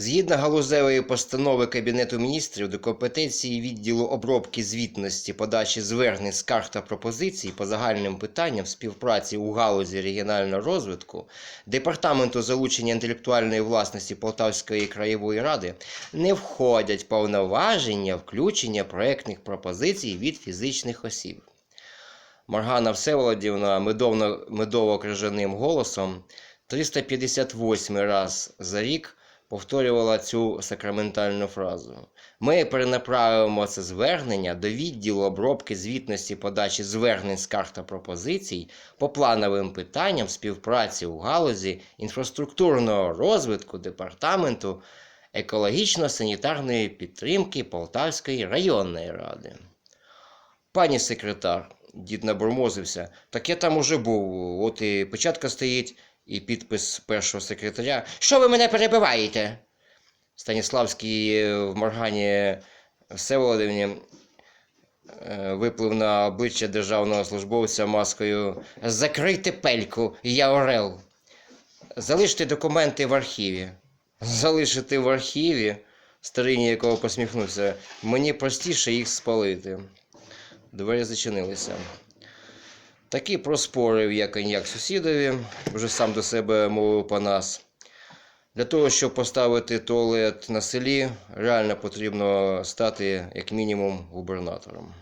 Згідно галузевої постанови Кабінету міністрів до компетенції відділу обробки звітності, подачі звернень, скарг та пропозицій по загальним питанням співпраці у галузі регіонального розвитку Департаменту залучення інтелектуальної власності Полтавської краєвої ради не входять повноваження включення проектних пропозицій від фізичних осіб. Маргана Всеволодівна медово-крижаним голосом 358 раз за рік повторювала цю сакраментальну фразу. Ми перенаправимо це звернення до відділу обробки звітності подачі звернень скарг та пропозицій по плановим питанням співпраці у галузі інфраструктурного розвитку департаменту екологічно-санітарної підтримки Полтавської районної ради. Пані секретар, дід набурмозився, так я там уже був. От і початка стоїть, і підпис першого секретаря. Що ви мене перебиваєте? Станіславський е, в Моргані Всеволодівні е, виплив на обличчя державного службовця маскою Закрийте пельку, я Орел. Залиште документи в архіві. Залишити в архіві, старий ніякого посміхнувся. Мені простіше їх спалити. Двері зачинилися. Таки проспорив я коньяк сусідові, вже сам до себе мовив Панас. Для того, щоб поставити туалет на селі, реально потрібно стати як мінімум губернатором.